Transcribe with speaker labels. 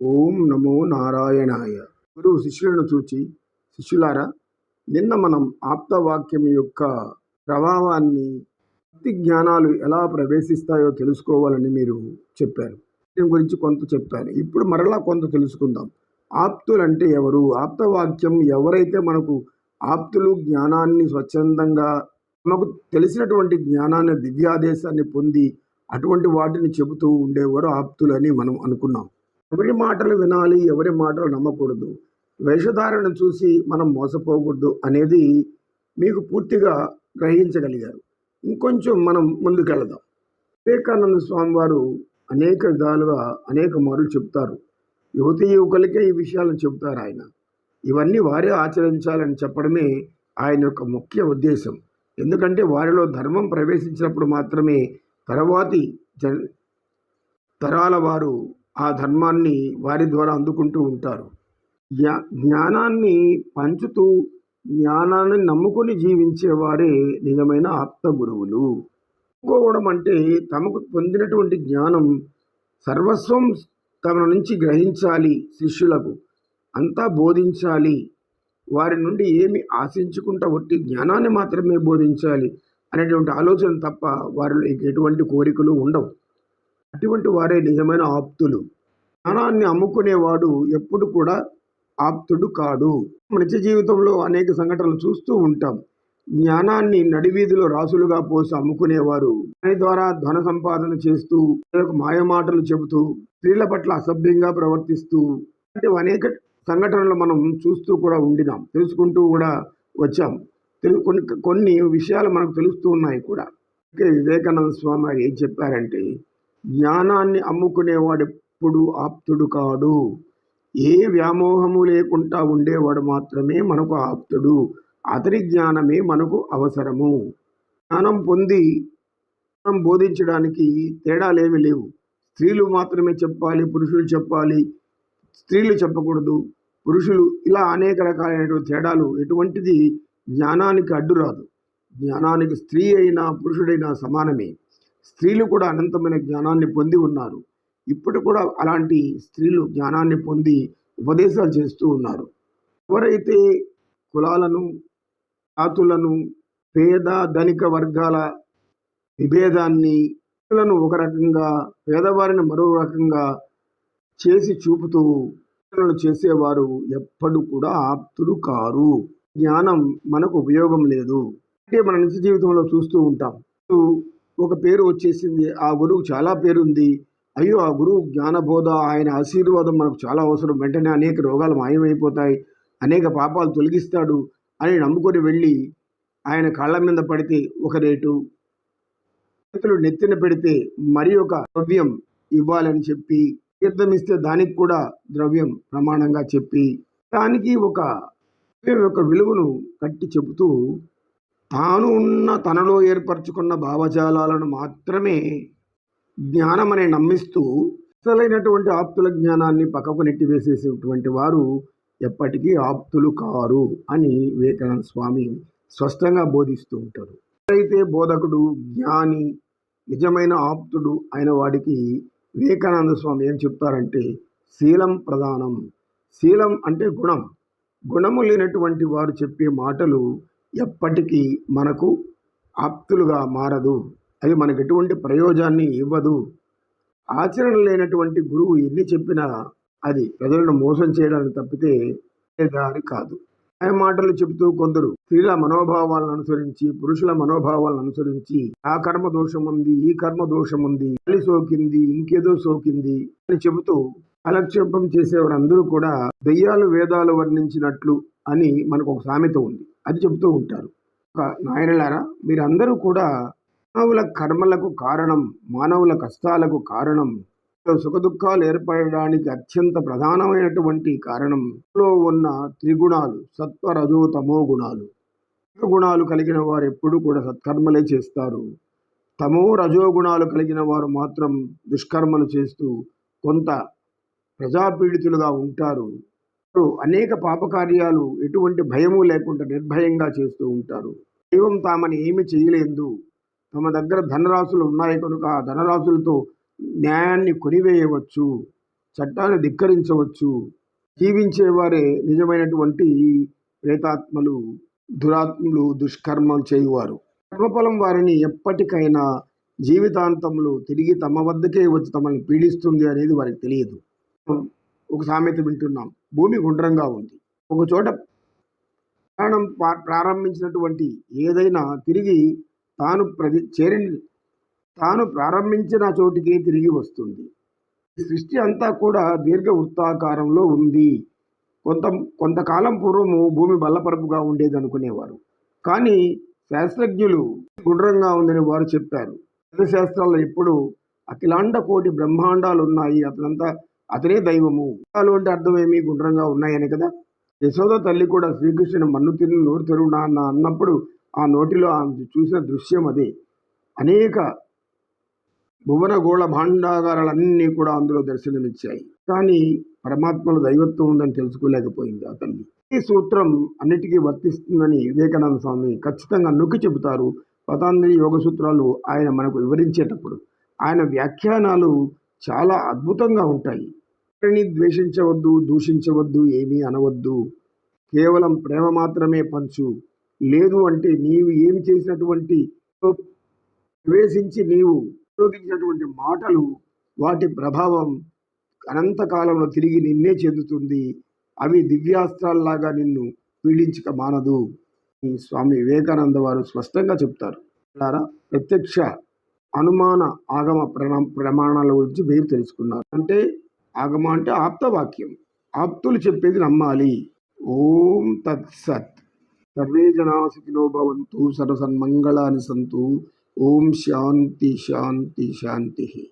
Speaker 1: ఓం నమో నారాయణాయ. గురువు శిష్యులను చూచి శిష్యులారా నిన్న మనం ఆప్తవాక్యం యొక్క ప్రభావాన్ని భక్తి జ్ఞానాలు ఎలా ప్రవేశిస్తాయో తెలుసుకోవాలని మీరు చెప్పారు. దీని గురించి కొంత చెప్పాను. ఇప్పుడు మరలా కొంత తెలుసుకుందాం. ఆప్తులంటే ఎవరు? ఆప్తవాక్యం ఎవరైతే మనకు ఆప్తులు జ్ఞానాన్ని స్వచ్ఛందంగా మనకు తెలిసినటువంటి జ్ఞానాన్ని దివ్యాదేశాన్ని పొంది అటువంటి వాటిని చెబుతూ ఉండేవారు ఆప్తులని మనం అనుకున్నాం. ఎవరి మాటలు వినాలి ఎవరి మాటలు నమ్మకూడదు. వేషధారణ చూసి మనం మోసపోకూడదు అనేది మీకు పూర్తిగా గ్రహించగలిగారు. ఇంకొంచెం మనం ముందుకెళదాం. వివేకానంద స్వామి వారు అనేక విధాలుగా అనేక మార్లు చెప్తారు. యువతి యువకులకే ఈ విషయాలను చెబుతారు ఆయన. ఇవన్నీ వారే ఆచరించాలని చెప్పడమే ఆయన యొక్క ముఖ్య ఉద్దేశం. ఎందుకంటే వారిలో ధర్మం ప్రవేశించినప్పుడు మాత్రమే తర్వాతి జ తరాల వారు ఆ ధర్మాన్ని వారి ద్వారా అందుకుంటూ ఉంటారు. జ్ఞా జ్ఞానాన్ని పంచుతూ జ్ఞానాన్ని నమ్ముకొని జీవించేవారే నిజమైన ఆప్త గురువులు. ఒప్పుకోవడం అంటే తమకు పొందినటువంటి జ్ఞానం సర్వస్వం తమ నుంచి గ్రహించాలి శిష్యులకు అంతా బోధించాలి. వారి నుండి ఏమి ఆశించుకుంటా ఒట్టి జ్ఞానాన్ని మాత్రమే బోధించాలి అనేటువంటి ఆలోచన తప్ప వారిలో ఎటువంటి కోరికలు ఉండవు. అటువంటి వారే నిజమైన ఆప్తులు. జ్ఞానాన్ని అమ్ముకునేవాడు ఎప్పుడు కూడా ఆప్తుడు కాడు. మన నిత్య జీవితంలో అనేక సంఘటనలు చూస్తూ ఉంటాం. జ్ఞానాన్ని నడివీధిలో రాసులుగా పోసి అమ్ముకునేవారు. దాని ద్వారా ధన సంపాదన చేస్తూ మాయమాటలు చెబుతూ స్త్రీల పట్ల అసభ్యంగా ప్రవర్తిస్తూ అంటే అనేక సంఘటనలు మనం చూస్తూ కూడా ఉండినాం. తెలుసుకుంటూ కూడా వచ్చాం. తెలు కొన్ని కొన్ని విషయాలు మనకు తెలుస్తూ ఉన్నాయి కూడా. అయితే వివేకానంద స్వామి వారు ఏం చెప్పారంటే జ్ఞానాన్ని అమ్ముకునేవాడెప్పుడు ఆప్తుడు కాడు. ఏ వ్యామోహము లేకుండా ఉండేవాడు మాత్రమే మనకు ఆప్తుడు. అతని జ్ఞానమే మనకు అవసరము. జ్ఞానం పొంది మనం బోధించడానికి తేడాలేమి లేవు. స్త్రీలు మాత్రమే చెప్పాలి పురుషులు చెప్పాలి స్త్రీలు చెప్పకూడదు. పురుషులు ఇలా అనేక రకాలైనటువంటి తేడాలు ఎటువంటిది? జ్ఞానానికి అడ్డు రాదు జ్ఞానానికి స్త్రీ అయినా పురుషుడైనా సమానమే. స్త్రీలు కూడా అనంతమైన జ్ఞానాన్ని పొంది ఉన్నారు. ఇప్పుడు కూడా అలాంటి స్త్రీలు జ్ఞానాన్ని పొంది ఉపదేశాలు చేస్తూ ఉన్నారు. ఎవరైతే కులాలను జాతులను పేద ధనిక వర్గాల విభేదాన్ని ఒక రకంగా పేదవారిని మరో రకంగా చేసి చూపుతూ చేసేవారు ఎప్పుడు కూడా ఆప్తులు కారు. జ్ఞానం మనకు ఉపయోగం లేదు. అంటే మన నిత్య జీవితంలో చూస్తూ ఉంటాం. ఒక పేరు వచ్చేసింది. ఆ గురువు చాలా పేరుంది. అయ్యో ఆ గురువు జ్ఞానబోధ ఆయన ఆశీర్వాదం మనకు చాలా అవసరం. వెంటనే అనేక రోగాలు మాయమైపోతాయి. అనేక పాపాలు తొలగిస్తాడు అని నమ్ముకొని వెళ్ళి ఆయన కాళ్ళ మీద పడితే ఒక రేటు. చేతులు నెత్తిన పెడితే మరి ఒక ద్రవ్యం ఇవ్వాలని చెప్పి తీర్థం ఇస్తే దానికి కూడా ద్రవ్యం ప్రమాణంగా చెప్పి దానికి ఒక యొక్క విలువను కట్టి చెబుతూ తాను ఉన్న తనలో ఏర్పరచుకున్న భావజాలాలను మాత్రమే జ్ఞానమని నమ్మిస్తూ అసలైనటువంటి ఆప్తుల జ్ఞానాన్ని పక్కకు నెట్టివేసేసేటువంటి వారు ఎప్పటికీ ఆప్తులు కారు అని వివేకానంద స్వామి స్పష్టంగా బోధిస్తూ ఉంటారు. ఎవరైతే బోధకుడు జ్ఞాని నిజమైన ఆప్తుడు అయిన వాడికి వివేకానంద స్వామి ఏం చెప్తారంటే శీలం ప్రధానం. శీలం అంటే గుణం. గుణము లేనటువంటి వారు చెప్పే మాటలు ఎప్పటికీ మనకు ఆప్తులుగా మారదు. అది మనకు ఎటువంటి ప్రయోజనాన్ని ఇవ్వదు. ఆచరణ లేనటువంటి గురువు ఎన్ని చెప్పినా అది ప్రజలను మోసం చేయడానికి తప్పితే దారి కాదు. ఆయన మాటలు చెబుతూ కొందరు స్త్రీల మనోభావాలను అనుసరించి పురుషుల మనోభావాలను అనుసరించి ఆ కర్మ దోషం ఉంది ఈ కర్మ దోషం ఉంది తల్లి సోకింది ఇంకేదో సోకింది అని చెబుతూ అలక్షేపం చేసేవారందరూ కూడా దెయ్యాలు వేదాలు వర్ణించినట్లు అని మనకు ఒక సామెత ఉంది. అది చెబుతూ ఉంటారు. నాయనలారా మీరందరూ కూడా మానవుల కర్మలకు కారణం మానవుల కష్టాలకు కారణం సుఖదుఖాలు ఏర్పడడానికి అత్యంత ప్రధానమైనటువంటి కారణంలో ఉన్న త్రిగుణాలు సత్వరజో తమో గుణాలు. గుణాలు కలిగిన వారు ఎప్పుడూ కూడా సత్కర్మలే చేస్తారు. తమో రజో గుణాలు కలిగిన వారు మాత్రం దుష్కర్మలు చేస్తూ కొంత ప్రజాపీడితులుగా ఉంటారు. అనేక పాపకార్యాలు ఎటువంటి భయము లేకుండా నిర్భయంగా చేస్తూ ఉంటారు. దైవం తామని ఏమి చేయలేదు. తమ దగ్గర ధనరాశులు ఉన్నాయి కనుక ఆ ధనరాశులతో న్యాయాన్ని కొనివేయవచ్చు చట్టాన్ని ధిక్కరించవచ్చు. జీవించేవారే నిజమైనటువంటి ప్రేతాత్మలు దురాత్మలు దుష్కర్మలు చేయువారు. కర్మఫలం వారిని ఎప్పటికైనా జీవితాంతంలో తిరిగి తమ వద్దకే వచ్చి తమల్ని పీడిస్తుంది అనేది వారికి తెలియదు. ఒక సామెత వింటున్నాం. భూమి గుండ్రంగా ఉంది. ఒకచోట ప్రయాణం ప్రారంభించినటువంటి ఏదైనా తిరిగి తాను ప్రతి చేరి తాను ప్రారంభించిన చోటికి తిరిగి వస్తుంది. ఈ సృష్టి అంతా కూడా దీర్ఘ వృత్తాకారంలో ఉంది. కొంత కొంతకాలం పూర్వము భూమి బల్లపరపుగా ఉండేది అనుకునేవారు. కానీ శాస్త్రజ్ఞులు గుండ్రంగా ఉందని వారు చెప్పారు. శాస్త్రాల్లో ఇప్పుడు అఖిలాండ కోటి బ్రహ్మాండాలు ఉన్నాయి అతనంతా అతనే దైవము. అలు అంటే అర్థమేమి? గుండ్రంగా ఉన్నాయని కదా. యశోద తల్లి కూడా శ్రీకృష్ణుని మన్ను తిని నోరు తెరువునా అన్న అన్నప్పుడు ఆ నోటిలో ఆమె చూసిన దృశ్యం అదే. అనేక భువన గోళ భాండాగారాలన్నీ కూడా అందులో దర్శనమిచ్చాయి. కానీ పరమాత్మలో దైవత్వం ఉందని తెలుసుకోలేకపోయింది ఆ తల్లి. ఈ సూత్రం అన్నిటికీ వర్తిస్తుందని వివేకానంద స్వామి ఖచ్చితంగా నొక్కి చెబుతారు. పతాంజలి యోగ సూత్రాలు ఆయన మనకు వివరించేటప్పుడు. ఆయన వ్యాఖ్యానాలు చాలా అద్భుతంగా ఉంటాయి. ఎవరిని ద్వేషించవద్దు దూషించవద్దు ఏమీ అనవద్దు. కేవలం ప్రేమ మాత్రమే పంచు. లేదు అంటే నీవు ఏమి చేసినటువంటి ప్రవేశించి నీవు ఉపయోగించినటువంటి మాటలు వాటి ప్రభావం అనంతకాలంలో తిరిగి నిన్నే చెందుతుంది. అవి దివ్యాస్త్రాల్లాగా నిన్ను పీడించక మానదు. ఈ స్వామి వివేకానంద వారు స్పష్టంగా చెప్తారు. ప్రత్యక్ష అనుమాన ఆగమ ప్రణ ప్రమాణాల గురించి మీరు తెలుసుకున్నారు. అంటే ఆగమ అంటే ఆప్తవాక్యం. ఆప్తులు చెప్పేది నమ్మాలి. ఓం తత్సత్. సర్వే జనా భవంతు సర్వసన్మంగళాని సంతు ఓం శాంతి శాంతి శాంతి.